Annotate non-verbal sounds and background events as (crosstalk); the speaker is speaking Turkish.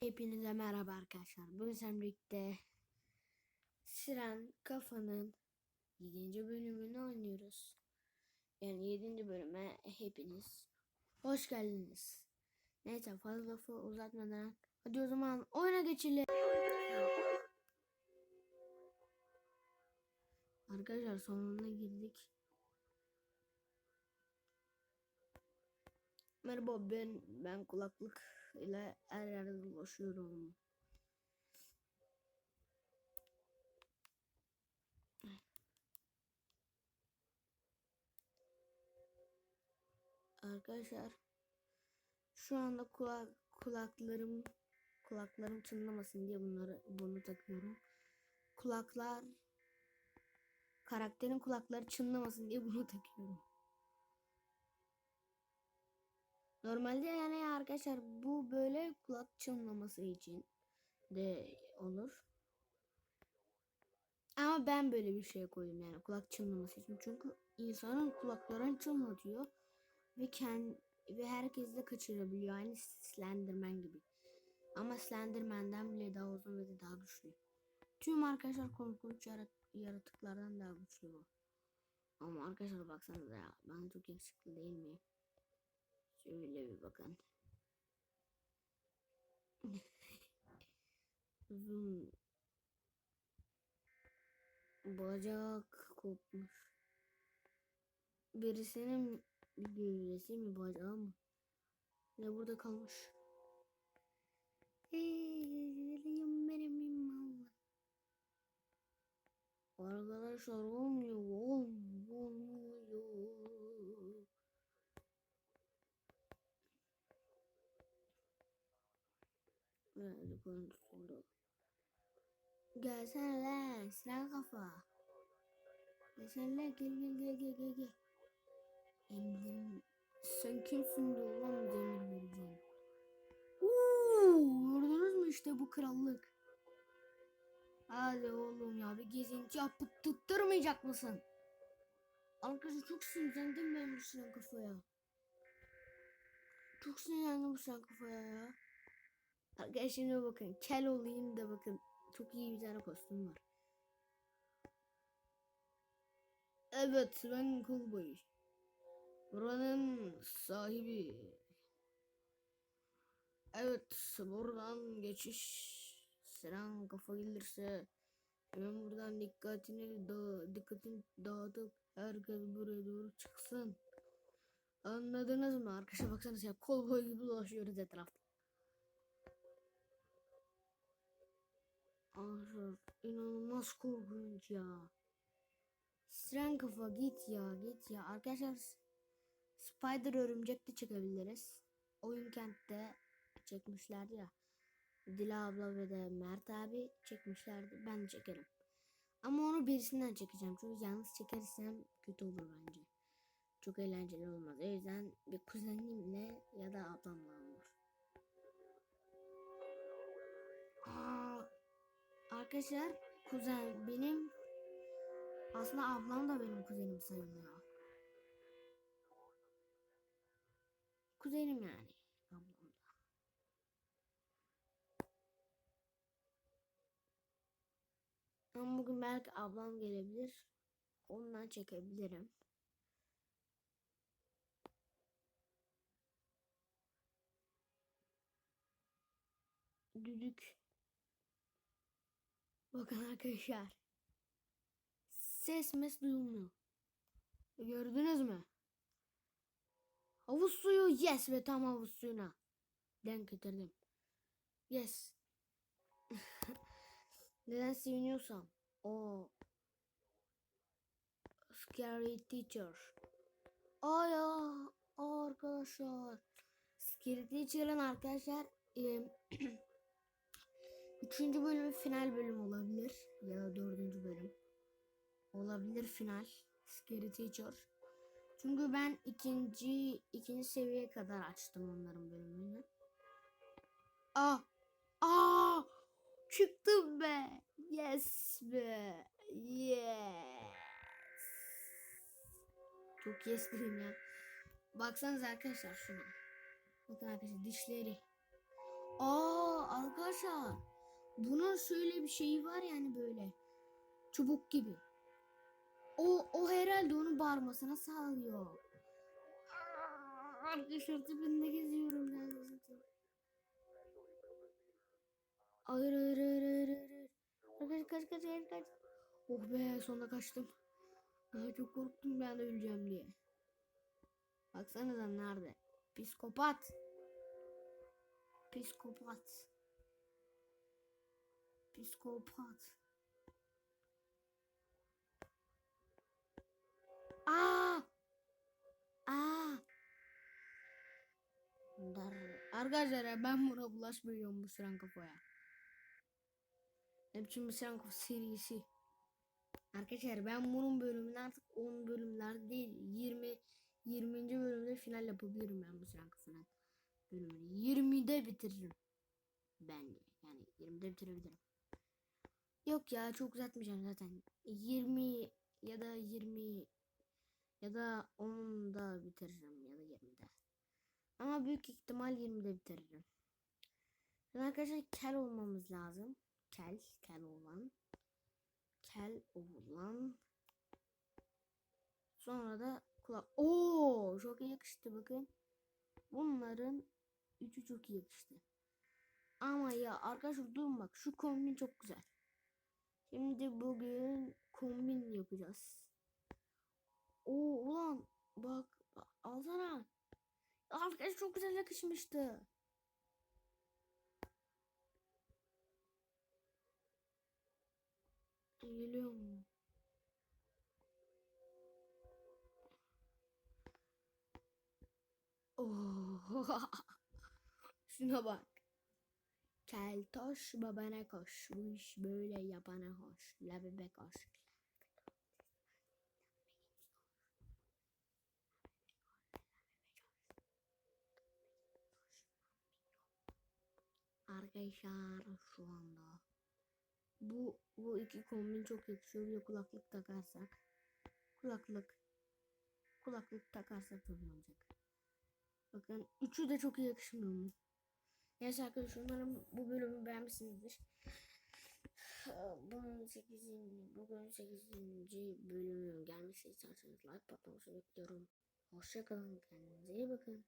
Hepinize merhaba arkadaşlar. Bugün seninle birlikte Siren Kafa'nın 7. bölümünü oynuyoruz. Yani 7. bölüme hepiniz hoş geldiniz. Neyse fazla lafı uzatmadan hadi o zaman oyuna geçelim. Arkadaşlar sonuna girdik. Merhaba ben ben kulaklık ile her yerde dolaşıyorum. Arkadaşlar şu anda kulak kulaklarım kulaklarım çınlamasın diye bunları bunu takıyorum. Kulaklar karakterin kulakları çınlamasın diye bunu (laughs) takıyorum. Normalde yani arkadaşlar bu böyle kulak çınlaması için de olur. Ama ben böyle bir şey koydum yani kulak çınlaması için. Çünkü insanın kulaklarını çınlatıyor ve kend ve herkes de kaçırabiliyor. Aynı Slenderman gibi. Ama Slenderman'den bile daha uzun ve de daha güçlü. Tüm arkadaşlar korkunç yarat- yaratıklardan daha güçlü bu. Ama arkadaşlar baksanıza ya ben çok yakışıklı değil miyim? Şöyle bir bakın. Uzun bacak kopmuş. Birisinin bir gövdesi mi bacağı mı? Ne burada kalmış? Arkadaşlar olmuyor, olmuyor, olmuyor. Böyle konusunda. Gelsene lan silah kafa. Gelsene lan gel gel gel gel gel gel. Sen kimsin de ulan demir vereceğim. Uuu gördünüz mü işte bu krallık. Hadi oğlum ya bir gezinti yapıp tutturmayacak mısın? Arkadaşlar çok sinirlendim ben bu silah kafaya. Çok sinirlendim bu silah kafaya ya. Arkadaşlar şimdi bakın kel olayım da bakın çok iyi bir tane kostüm var. Evet ben Coolboy. Buranın sahibi. Evet buradan geçiş Siren kafa gelirse hemen buradan dikkatini da dikkatini dağıtıp herkes buraya doğru çıksın. Anladınız mı? Arkadaşlar baksanıza ya kol boy gibi dolaşıyoruz etrafta. Arkadaşlar inanılmaz korkunç ya. Siren kafa git ya git ya. Arkadaşlar Spider örümcek de çekebiliriz. Oyun kentte çekmişlerdi ya. Dila abla ve de Mert abi çekmişlerdi. Ben de çekerim. Ama onu birisinden çekeceğim. Çünkü yalnız çekersem kötü olur bence. Çok eğlenceli olmaz. O yüzden bir kuzenimle ya da ablamla olur. Aa, arkadaşlar kuzen benim aslında ablam da benim kuzenim sayılıyor. Kuzenim yani ablam da. Ama bugün belki ablam gelebilir. Ondan çekebilirim. Düdük. Bakın arkadaşlar. Ses mes duyulmuyor. Gördünüz mü? Havuz suyu yes ve tam havuz suyuna. Denk getirdim. Yes. (laughs) Neden seviniyorsam. O Scary Teacher. Ay arkadaşlar. Scary Teacher'ın arkadaşlar e, (clears throat) üçüncü bölümü final bölüm olabilir. Ya da dördüncü bölüm. Olabilir final. Scary Teacher. Çünkü ben ikinci ikinci seviyeye kadar açtım onların bölümünü. Ah! Ah! Çıktım be. Yes be. Yes. Çok yes dedim ya. Baksanıza arkadaşlar şuna. Bakın arkadaşlar dişleri. Aa arkadaşlar. Bunun şöyle bir şeyi var yani böyle. Çubuk gibi. O, o herhalde onun bağırmasına sağlıyor. Arkadaşlar tipinde geziyorum ben. Hayır hayır hayır hayır hayır. hayır. Kaç kaç kaç kaç kaç. Oh be sonunda kaçtım. Daha çok korktum ben öleceğim diye. Baksanıza nerede? Psikopat. Psikopat. Psikopat. Aa! Aa! Dar. Arkadaşlar ben buna bulaşmıyorum bu sıran kafaya. Ne biçim bir sıran kafa serisi. Arkadaşlar ben bunun bölümünü artık 10 bölümler değil 20 20. bölümde final yapabilirim ben bu sıran kafanın bölümünü. 20'de bitiririm. Bence. Yani 20'de bitirebilirim. Yok ya çok uzatmayacağım zaten. 20 ya da 20 ya da 10'da bitiririm ya da 20'de. Ama büyük ihtimal 20'de bitiririm. Şimdi arkadaşlar kel olmamız lazım. Kel, kel olan. Kel olan. Sonra da kulak. Oo, çok iyi yakıştı bakın. Bunların üçü çok iyi yakıştı. Ama ya arkadaşlar durun bak şu kombin çok güzel. Şimdi bugün kombin yapacağız. Oo ulan bak alsana. Arkadaş çok güzel yakışmıştı. Geliyor mu? Oh. (laughs) Şuna bak. Keltoş babana koş. Bu iş böyle yapana hoş. La bebek hoş. Arkadaşlar şu anda bu bu iki kombin çok yakışıyor. De kulaklık takarsak kulaklık kulaklık takarsak çok iyi olacak. Bakın üçü de çok iyi yakışmıyor mu? Neyse arkadaşlar umarım bu bölümü beğenmişsinizdir. Bunun 8. bugün 8. bölümü gelmesi isterseniz like patlaması bekliyorum. Hoşçakalın kendinize iyi bakın.